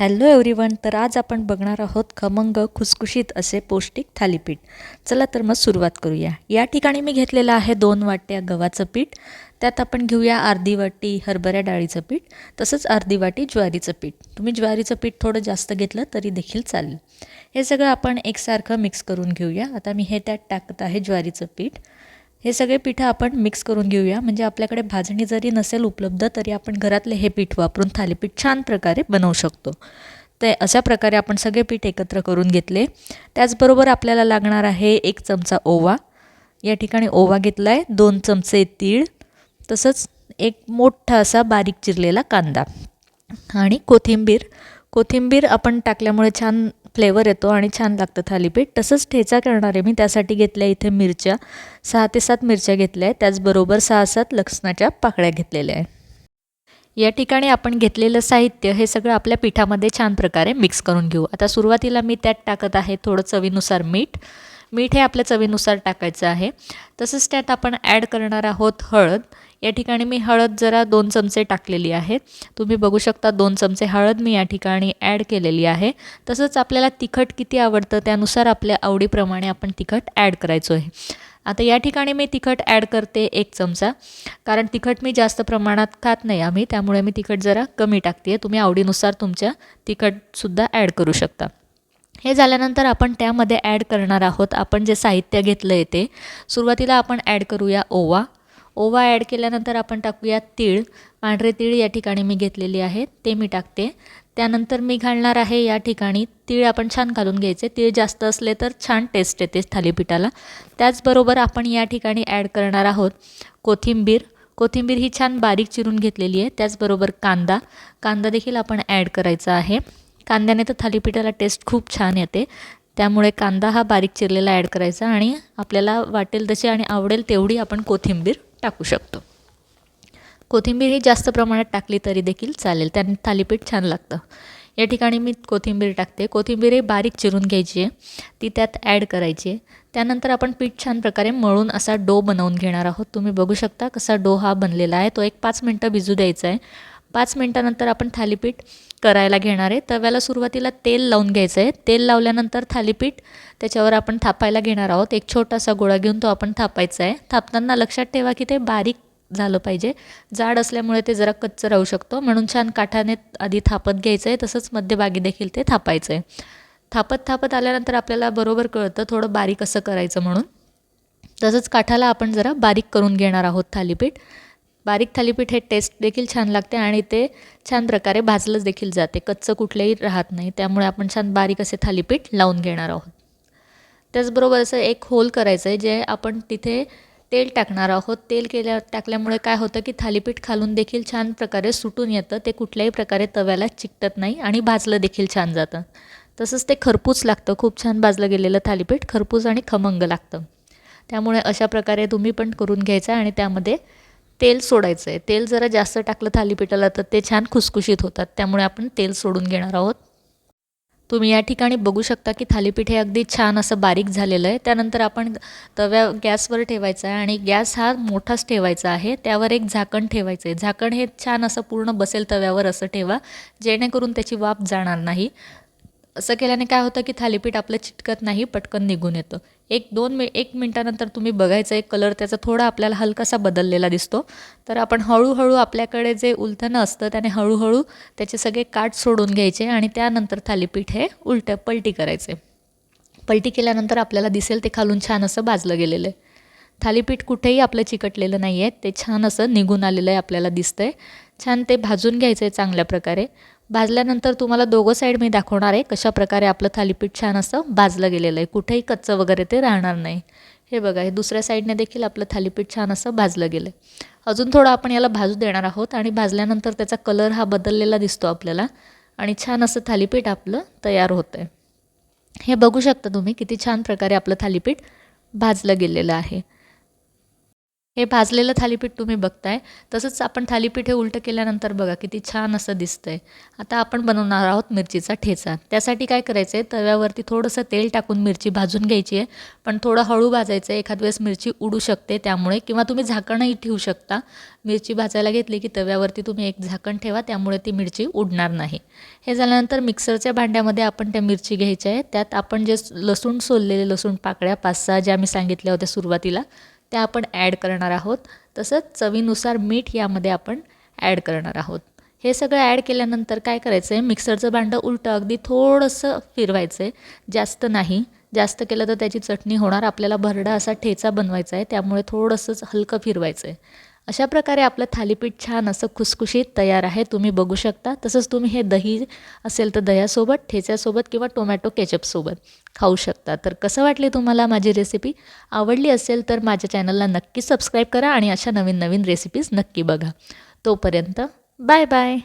Hello everyone तर आज आपण बघणार आहोत खमंग खुसखुशीत असे पौष्टिक थालीपीठ. चला तर मग सुरुवात करूया. या ठिकाणी मी घेतलेलं आहे दोन वाट्या गव्हाचं पीठ. त्यात आपण घेऊया अर्धी वाटी हरभऱ्या डाळीचं पीठ तसंच अर्धी वाटी ज्वारीचं पीठ. तुम्ही ज्वारीचं पीठ थोडं जास्त घेतलं तरी देखील चालेल. हे सगळं आपण एकसारखं मिक्स करून घेऊया. आता मी हे त्यात टाकत आहे ज्वारीचं पीठ. हे सगळे पिठं आपण मिक्स करून घेऊया. म्हणजे आपल्याकडे भाजणी जरी नसेल उपलब्ध तरी आपण घरातले हे पीठ वापरून थालीपीठ छान प्रकारे बनवू शकतो. ते अशा प्रकारे आपण सगळे पीठ एकत्र करून घेतले. त्याचबरोबर आपल्याला लागणार आहे एक चमचा ओवा. या ठिकाणी ओवा घेतला आहे दोन चमचे तीळ तसंच एक मोठा असा बारीक चिरलेला कांदा आणि कोथिंबीर. कोथिंबीर आपण टाकल्यामुळे छान फ्लेवर येतो आणि छान लागतं थालीपीठ. तसंच ठेचा करणार आहे मी त्यासाठी घेतल्या इथे मिरच्या. सहा ते सात मिरच्या घेतल्या आहेत. त्याचबरोबर सहा सात लसणाच्या पाकळ्या घेतलेल्या आहे या ठिकाणी आपण घेतलेलं साहित्य हे सगळं आपल्या पिठामध्ये छान प्रकारे मिक्स करून घेऊ. आता सुरुवातीला मी त्यात टाकत आहे थोडं चवीनुसार मीठ. मीठ हे आपल्या चवीनुसार टाकायचं आहे. तसंच त्यात आपण ॲड करणार आहोत हळद. या ठिकाणी मी हळद जरा दोन चमचे टाकलेली आहे. तुम्ही बघू शकता दोन चमचे हळद मी या ठिकाणी ॲड केलेली आहे. तसंच आपल्याला तिखट किती आवडतं त्यानुसार आपल्या आवडीप्रमाणे आपण तिखट ॲड करायचो आहे आता या ठिकाणी मी तिखट ॲड करते एक चमचा. कारण तिखट मी जास्त प्रमाणात खात नाही आम्ही त्यामुळे मी तिखट जरा कमी टाकते तुम्ही आवडीनुसार तुमच्या तिखटसुद्धा ॲड करू शकता. हे झाल्यानंतर आपण त्यामध्ये ॲड करणार आहोत. आपण जे साहित्य घेतलं आहे ते. सुरुवातीला आपण ॲड करूया ओवा. ओवा ॲड केल्यानंतर आपण टाकूया तीळ. पांढरे तीळ या ठिकाणी मी घेतलेली आहे ते मी टाकते. त्यानंतर मी घालणार आहे या ठिकाणी तीळ आपण छान घालून घ्यायचे. तीळ जास्त असले तर छान टेस्ट येते थालीपीठाला. त्याचबरोबर आपण या ठिकाणी ॲड करणार आहोत कोथिंबीर. कोथिंबीर ही छान बारीक चिरून घेतलेली आहे त्याचबरोबर कांदा. कांदा देखील आपण ॲड करायचा आहे. कांद्याने तर थालीपीठाला टेस्ट खूप छान येते. त्यामुळे कांदा हा बारीक चिरलेला ॲड करायचा आणि आपल्याला वाटेल तशी आणि आवडेल तेवढी आपण कोथिंबीर टाकू शकतो. कोथिंबीर ही जास्त प्रमाणात टाकली तरी देखील चालेल. त्याने थालीपीठ छान लागतं. या ठिकाणी मी कोथिंबीर टाकते. कोथिंबीर ही बारीक चिरून घ्यायची आहे. ती त्यात ॲड करायची आहे. त्यानंतर आपण पीठ छान प्रकारे मळून असा डो बनवून घेणार आहोत. तुम्ही बघू शकता कसा डो हा बनलेला आहे. तो एक पाच मिनटं भिजू द्यायचा आहे. पाच मिनटानंतर आपण थालीपीठ करायला घेणार आहे. तव्याला सुरुवातीला तेल लावून घ्यायचं आहे. तेल लावल्यानंतर थालीपीठ त्याच्यावर आपण थापायला घेणार आहोत. एक छोटासा गोळा घेऊन तो आपण थापायचा आहे. थापताना लक्षात ठेवा की ते बारीक झालं पाहिजे. जाड असल्यामुळे ते जरा कच्चं राहू शकतो. म्हणून छान काठाने आधी थापत घ्यायचं आहे. तसंच मध्यभागी देखील ते थापायचं आहे. थापत थापत आल्यानंतर आपल्याला बरोबर कळतं थोडं बारीक असं करायचं म्हणून. तसंच काठाला आपण जरा बारीक करून घेणार आहोत थालीपीठ. बारीक थालीपीठ हे टेस्ट देखील छान लागते आणि ते छान प्रकारे भाजलंच देखील जाते. कच्चं कुठलंही राहत नाही. त्यामुळे आपण छान बारीक असे थालीपीठ लावून घेणार आहोत. त्याचबरोबर असं एक होल करायचं आहे जे आपण तिथे तेल टाकणार आहोत. तेल केल्या टाकल्यामुळे काय होतं की थालीपीठ खालून देखील छान प्रकारे सुटून येतं. ते कुठल्याही प्रकारे तव्याला चिकटत नाही आणि भाजलं देखील छान जातं. तसंच ते खरपूस लागतं. खूप छान भाजलं गेलेलं थालीपीठ खरपूस आणि खमंग लागतं. त्यामुळे अशा प्रकारे तुम्ही पण करून घ्यायचं आणि त्यामध्ये तेल सोडायचं आहे तेल जरा जास्त टाकलं थालीपीठाला तर ते छान खुसखुशीत होतात. त्यामुळे आपण तेल सोडून घेणार आहोत. तुम्ही या ठिकाणी बघू शकता की थालीपीठ हे अगदी छान असं बारीक झालेलं आहे. त्यानंतर आपण तव्या गॅसवर ठेवायचा आहे आणि गॅस हा मोठाच ठेवायचा आहे. त्यावर एक झाकण ठेवायचं आहे झाकण हे छान असं पूर्ण बसेल तव्यावर असं ठेवा. जेणेकरून त्याची वाफ जाणार नाही. असं केल्याने काय होतं की थालीपीठ आपलं चिटकत नाही पटकन निघून येतं. एक दोन मि एक मिनटानंतर तुम्ही बघायचं एक कलर त्याचा थोडा आपल्याला हलकासा बदललेला दिसतो. तर आपण हळूहळू आपल्याकडे जे उलथनं असतं त्याने हळूहळू त्याचे सगळे काठ सोडून घ्यायचे आणि त्यानंतर थालीपीठ हे उलटं पलटी करायचे. पलटी केल्यानंतर आपल्याला दिसेल ते खालून छान असं भाजलं गेलेलं आहे. थालीपीठ कुठेही आपलं चिकटलेलं नाही आहे ते छान असं निघून आलेलं आहे आपल्याला दिसतं आहे छान ते भाजून घ्यायचं आहे चांगल्या प्रकारे. भाजल्यानंतर तुम्हाला दोघं साईड मी दाखवणार आहे कशा प्रकारे आपलं थालीपीठ छान असं भाजलं गेलेलं आहे. कुठेही कच्चं वगैरे ते राहणार नाही. हे बघा हे दुसऱ्या साईडने देखील आपलं थालीपीठ छान असं भाजलं गेलं आहे अजून थोडं आपण याला भाजू देणार आहोत आणि भाजल्यानंतर त्याचा कलर हा बदललेला दिसतो आपल्याला आणि छान असं थालीपीठ आपलं तयार होतं आहे हे बघू शकता तुम्ही किती छान प्रकारे आपलं थालीपीठ भाजलं गेलेलं आहे. हे भाजलेलं थालीपीठ तुम्ही बघताय. तसंच आपण थालीपीठ हे उलटं केल्यानंतर बघा किती छान असं दिसतंय. आता आपण बनवणार आहोत मिरचीचा ठेचा. त्यासाठी काय करायचं आहे तव्यावरती थोडंसं तेल टाकून मिरची भाजून घ्यायची आहे. पण थोडं हळू भाजायचं आहे. एखाद वेळेस मिरची उडू शकते त्यामुळे. किंवा तुम्ही झाकणही ठेवू शकता. मिरची भाजायला घेतली की तव्यावरती तुम्ही एक झाकण ठेवा. त्यामुळे ती मिरची उडणार नाही. हे झाल्यानंतर मिक्सरच्या भांड्यामध्ये आपण त्या मिरची घ्यायच्या आहे त्यात आपण जे लसूण सोललेले लसूण पाकळ्या पाच सहा ज्या मी सांगितल्या होत्या सुरुवातीला त्या आपण ॲड करणार आहोत. तसंच चवीनुसार मीठ यामध्ये आपण ॲड करणार आहोत. हे सगळं ॲड केल्यानंतर काय करायचं आहे मिक्सरचं भांडं उलटं अगदी थोडंसं फिरवायचं आहे जास्त नाही. जास्त केलं तर त्याची चटणी होणार. आपल्याला भरडा असा ठेचा बनवायचा आहे. त्यामुळे थोडंसंच हलकं फिरवायचं आहे अशा प्रकारे आपलं थालीपीठ छान असं खुसखुशीत तयार आहे. तुम्ही बघू शकता. तसंच तुम्ही हे दही असेल तर दह्यासोबत ठेच्यासोबत किंवा टोमॅटो केचपसोबत खाऊ शकता. तर कसं वाटली तुम्हाला माझी रेसिपी आवडली असेल तर माझ्या चॅनलला नक्की सबस्क्राईब करा आणि अशा नवीन नवीन रेसिपीज नक्की बघा. तोपर्यंत बाय बाय